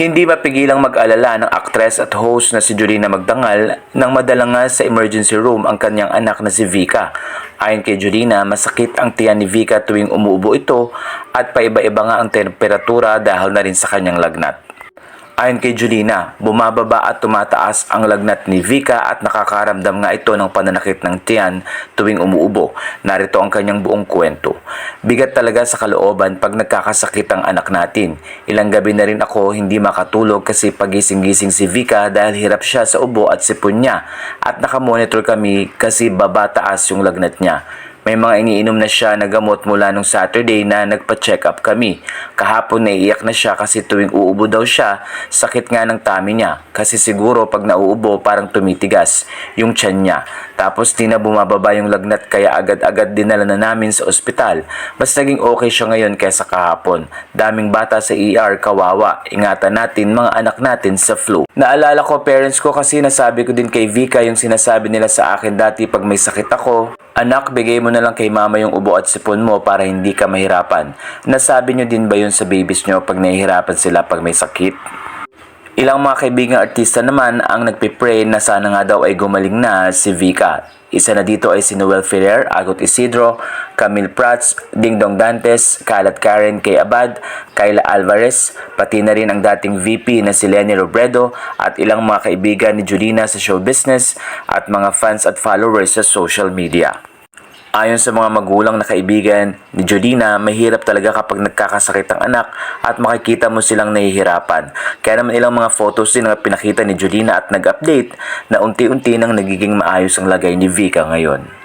Hindi mapigilang mag-alala ng aktres at host na si Julina Magdangal nang madala nga sa emergency room ang kanyang anak na si Vika. Ayon kay Julina, masakit ang tiyan ni Vika tuwing umuubo ito at paiba-iba nga ang temperatura dahil na rin sa kanyang lagnat. Ayon kay Julina, bumababa at tumataas ang lagnat ni Vika at nakakaramdam nga ito ng pananakit ng tiyan tuwing umuubo. Narito ang kanyang buong kwento. Bigat talaga sa kalooban pag nagkakasakit ang anak natin. Ilang gabi na rin ako hindi makatulog kasi pagising-gising si Vika dahil hirap siya sa ubo at sipon niya at nakamonitor kami kasi baba taas yung lagnat niya. May mga iniinom na siya na gamot mula nung Saturday na nagpa-check up kami. Kahapon naiiyak na siya kasi tuwing uubo daw siya, sakit nga ng tummy niya. Kasi siguro pag nauubo parang tumitigas yung tiyan niya. Tapos di na bumababa yung lagnat kaya agad-agad dinala na namin sa ospital. Mas naging okay siya ngayon kaysa kahapon. Daming bata sa ER, kawawa. Ingatan natin mga anak natin sa flu. Naalala ko parents ko kasi nasabi ko din kay Vika yung sinasabi nila sa akin dati pag may sakit ako. Anak, bigay mo na lang kay mama yung ubo at sipon mo para hindi ka mahirapan. Nasabi nyo din ba yun sa babies nyo pag nahihirapan sila pag may sakit? Ilang mga kaibigang artista naman ang nagpipray na sana nga daw ay gumaling na si Vika. Isa na dito ay si Noel Ferrer, Agot Isidro, Camille Prats, Dingdong Dantes, Kalat Karen Kay Abad, Kayla Alvarez, pati na rin ang dating VP na si Lenny Robredo at ilang mga kaibigan ni Julina sa show business at mga fans at followers sa social media. Ayon sa mga magulang na kaibigan ni Jolina, mahirap talaga kapag nagkakasakit ang anak at makikita mo silang nahihirapan. Kaya naman ilang mga photos din na pinakita ni Jolina at nag-update na unti-unti nang nagiging maayos ang lagay ni Vika ngayon.